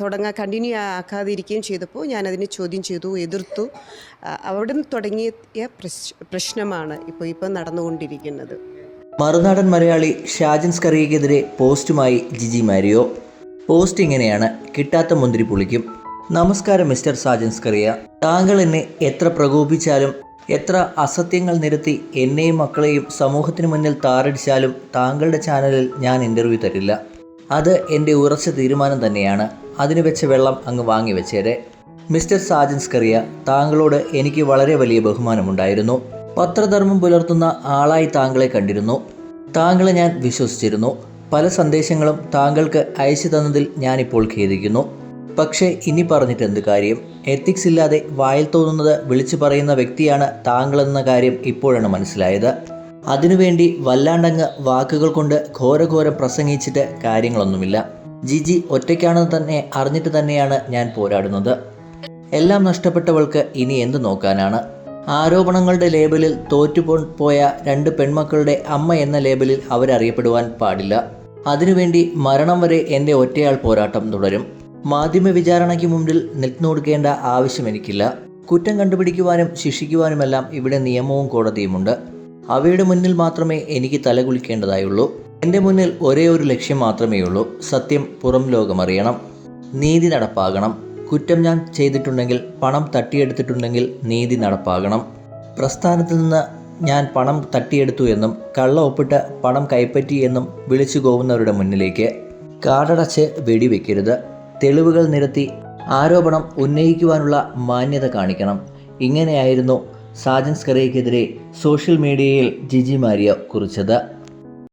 തുടങ്ങാൻ കണ്ടിന്യൂ ആക്കാതിരിക്കുകയും ചെയ്തപ്പോൾ ഞാനതിനെ ചോദ്യം ചെയ്തു എതിർത്തു. അവിടെ നിന്ന് തുടങ്ങിയ പ്രശ് പ്രശ്നമാണ് ഇപ്പോൾ ഇപ്പോൾ നടന്നുകൊണ്ടിരിക്കുന്നത്. മറുനാടൻ മലയാളി ഷാജൻ സ്കറിയക്കെതിരെ പോസ്റ്റുമായി ജിജി മാരിയോ. പോസ്റ്റ് ഇങ്ങനെയാണ് കിട്ടാത്ത മുന്തിരി പുളിക്കും. നമസ്കാരം മിസ്റ്റർ സാജൻ സ്കറിയ. താങ്കൾ എന്നെ എത്ര പ്രകോപിച്ചാലും എത്ര അസത്യങ്ങൾ നിരത്തി എന്നെയും മക്കളെയും സമൂഹത്തിന് മുന്നിൽ താറടിച്ചാലും താങ്കളുടെ ചാനലിൽ ഞാൻ ഇന്റർവ്യൂ തരില്ല. അത് എന്റെ ഉറച്ച തീരുമാനം തന്നെയാണ്. അതിന് വെച്ച വെള്ളം അങ്ങ് വാങ്ങി വെച്ചേരെ. മിസ്റ്റർ സാജൻസ് കറിയ താങ്കളോട് എനിക്ക് വളരെ വലിയ ബഹുമാനമുണ്ടായിരുന്നു. പത്രധർമ്മം പുലർത്തുന്ന ആളായി താങ്കളെ കണ്ടിരുന്നു. താങ്കളെ ഞാൻ വിശ്വസിച്ചിരുന്നു. പല സന്ദേശങ്ങളും താങ്കൾക്ക് അയച്ചു തന്നതിൽ ഞാനിപ്പോൾ ഖേദിക്കുന്നു. പക്ഷേ ഇനി പറഞ്ഞിട്ട് എന്ത് കാര്യം? എത്തിക്സ് ഇല്ലാതെ വായിൽ തോന്നുന്നത് വിളിച്ചു പറയുന്ന വ്യക്തിയാണ് താങ്കളെന്ന കാര്യം ഇപ്പോഴാണ് മനസ്സിലായത്. അതിനുവേണ്ടി വല്ലാണ്ടങ്ങ് വാക്കുകൾ കൊണ്ട് ഘോരഘോരം പ്രസംഗിച്ചിട്ട് കാര്യങ്ങളൊന്നുമില്ല. ജിജി ഒറ്റയ്ക്കാണെന്ന് തന്നെ അറിഞ്ഞിട്ട് തന്നെയാണ് ഞാൻ പോരാടുന്നത്. എല്ലാം നഷ്ടപ്പെട്ടവൾക്ക് ഇനി എന്ത് നോക്കാനാണ്? ആരോപണങ്ങളുടെ ലേബലിൽ തോറ്റുപോ പോയ രണ്ട് പെൺമക്കളുടെ അമ്മ എന്ന ലേബലിൽ അവരറിയപ്പെടുവാൻ പാടില്ല. അതിനുവേണ്ടി മരണം വരെ എന്റെ ഒറ്റയാൾ പോരാട്ടം തുടരും. മാധ്യമ വിചാരണയ്ക്ക് മുമ്പിൽ നിൽക്കുന്നുകൊടുക്കേണ്ട ആവശ്യം എനിക്കില്ല. കുറ്റം കണ്ടുപിടിക്കുവാനും ശിക്ഷിക്കുവാനുമെല്ലാം ഇവിടെ നിയമവും കോടതിയുമുണ്ട്. അവയുടെ മുന്നിൽ മാത്രമേ എനിക്ക് തലകുലിക്കേണ്ടതായുള്ളൂ എന്റെ മുന്നിൽ ഒരേ ഒരു ലക്ഷ്യം മാത്രമേ ഉള്ളൂ. സത്യം പുറം ലോകമറിയണം നീതി നടപ്പാകണം. കുറ്റം ഞാൻ ചെയ്തിട്ടുണ്ടെങ്കിൽ പണം തട്ടിയെടുത്തിട്ടുണ്ടെങ്കിൽ നീതി നടപ്പാകണം. പ്രസ്ഥാനത്തിൽ നിന്ന് ഞാൻ പണം തട്ടിയെടുത്തു എന്നും കള്ള ഒപ്പിട്ട് പണം കൈപ്പറ്റി എന്നും വിളിച്ചു പോകുന്നവരുടെ മുന്നിലേക്ക് കാടടച്ച് വെടിവെക്കരുത്. തെളിവുകൾ നിരത്തി ആരോപണം ഉന്നയിക്കുവാനുള്ള മാന്യത കാണിക്കണം. ഇങ്ങനെയായിരുന്നു സാജൻ സോഷ്യൽ മീഡിയയിൽ ജിജി മാരിയ കുറിച്ചത്.